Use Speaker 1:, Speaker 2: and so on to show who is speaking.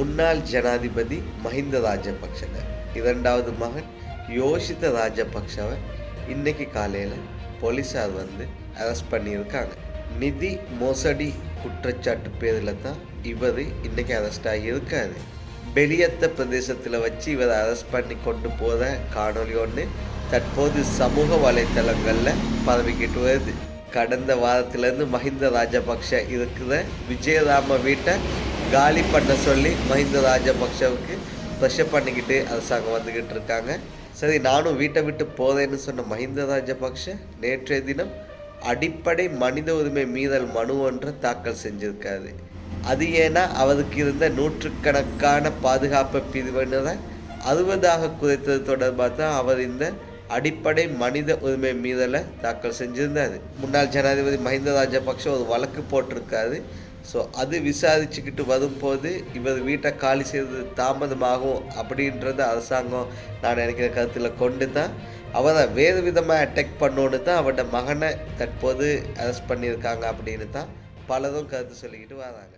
Speaker 1: முன்னாள் ஜனாதிபதி மஹிந்த ராஜபக்ஷக இரண்டாவது மகன் யோஷித ராஜபக்ஷவை இன்னைக்கு காலையில் போலீஸார் வந்து அரெஸ்ட் பண்ணியிருக்காங்க. நிதி மோசடி குற்றச்சாட்டு பேரில் தான் இவர் இன்னைக்கு அரெஸ்ட் ஆகியிருக்காரு. வெளியத்த பிரதேசத்தில் வச்சு இவரை அரெஸ்ட் பண்ணி கொண்டு போகிற காணொலி ஒன்று தற்போது சமூக வலைத்தளங்களில் பரவிக்கிட்டு வருது. கடந்த வாரத்திலேருந்து மஹிந்த ராஜபக்ஷ இருக்கிற விஜயராம வீட்டை காலி பண்ண சொல்லி மஹிந்த ராஜபக்ஷவுக்கு ப்ரெஷர் பண்ணிக்கிட்டு அரசாங்கம் வந்துக்கிட்டு இருக்காங்க. சரி நானும் வீட்டை விட்டு போதேன்னு சொன்ன மஹிந்த ராஜபக்ஷ நேற்றைய தினம் அடிப்படை மனித உரிமை மீறல் மனு ஒன்றை தாக்கல் செஞ்சிருக்காரு. அது ஏன்னா அவருக்கு இருந்த நூற்றுக்கணக்கான பாதுகாப்பு பிரிவினரை அறுபதாக குறைத்தது தொடர்பாக தான் அவர் இந்த அடிப்படை மனித உரிமை மீறலை தாக்கல் செஞ்சிருந்தாரு. முன்னாள் ஜனாதிபதி மஹிந்த ராஜபக்ஷ ஒரு வழக்கு போட்டிருக்காரு. ஸோ அது விசாரிச்சுக்கிட்டு வரும்போது இவர் வீட்டை காலி செய்வது தாமதமாகும் அப்படின்றத அரசாங்கம் நான் நினைக்கிற கருத்தில் கொண்டு தான் அவரை வேறு விதமாக அட்டாக் பண்ணோன்னு தான் அவரோட மகனை தற்போது அரெஸ்ட் பண்ணியிருக்காங்க அப்படின்னு தான் பலரும் கருத்து சொல்லிக்கிட்டு வராங்க.